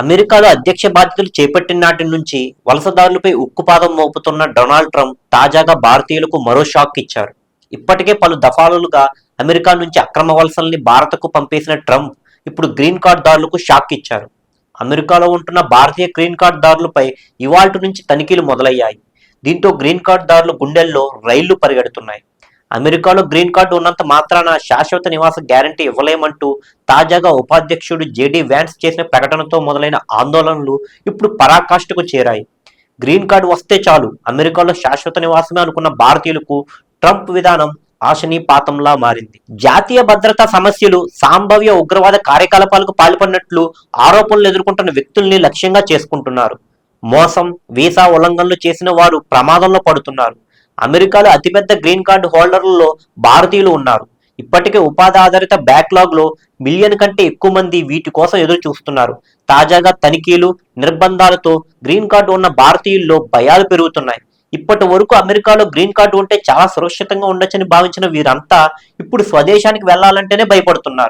అమెరికాలో అధ్యక్ష బాధ్యతలు చేపట్టిన నాటి నుంచి వలసదారులపై ఉక్కుపాదం మోపుతున్న డొనాల్డ్ ట్రంప్ తాజాగా భారతీయులకు మరో షాక్ ఇచ్చారు. ఇప్పటికే పలు దఫాలుగా అమెరికా నుంచి అక్రమ వలసల్ని భారత్కు పంపేసిన ట్రంప్ ఇప్పుడు గ్రీన్ కార్డ్ దారులకు షాక్ ఇచ్చారు. అమెరికాలో ఉంటున్న భారతీయ గ్రీన్ కార్డ్ దారులపై ఇవాల్టి నుంచి తనిఖీలు మొదలయ్యాయి. దీంతో గ్రీన్ కార్డ్ దారుల గుండెల్లో రైళ్ళు పరిగెడుతున్నాయి. అమెరికాలో గ్రీన్ కార్డు ఉన్నంత మాత్రాన శాశ్వత నివాస గ్యారంటీ ఇవ్వలేమంటూ తాజాగా ఉపాధ్యక్షుడు జేడీ వ్యాన్స్ చేసిన ప్రకటనతో మొదలైన ఆందోళనలు ఇప్పుడు పరాకాష్ఠకు చేరాయి. గ్రీన్ కార్డు వస్తే చాలు. అమెరికాలో శాశ్వత నివాసమే అనుకున్న భారతీయులకు ట్రంప్ విధానం ఆశనీపాతంలా మారింది. జాతీయ భద్రతా సమస్యలు సంభావ్య ఉగ్రవాద కార్యకలాపాలకు పాల్పడినట్లు ఆరోపణలు ఎదుర్కొంటున్న వ్యక్తుల్ని లక్ష్యంగా చేసుకుంటున్నారు. మోసం వీసా ఉల్లంఘనలు చేసిన వారు ప్రమాదంలో పడుతున్నారు. అమెరికాలో అతిపెద్ద గ్రీన్ కార్డు హోల్డర్లలో భారతీయులు ఉన్నారు. ఇప్పటికే ఉపాధి ఆధారిత బ్యాక్లాగ్లో మిలియన్ కంటే ఎక్కువ మంది వీటి కోసం ఎదురు చూస్తున్నారు తాజాగా తనిఖీలు నిర్బంధాలతో గ్రీన్ కార్డు ఉన్న భారతీయుల్లో భయాలు పెరుగుతున్నాయి. ఇప్పటి వరకు అమెరికాలో గ్రీన్ కార్డు ఉంటే చాలా సురక్షితంగా ఉండొచ్చని భావించిన వీరంతా ఇప్పుడు స్వదేశానికి వెళ్ళాలంటేనే భయపడుతున్నారు.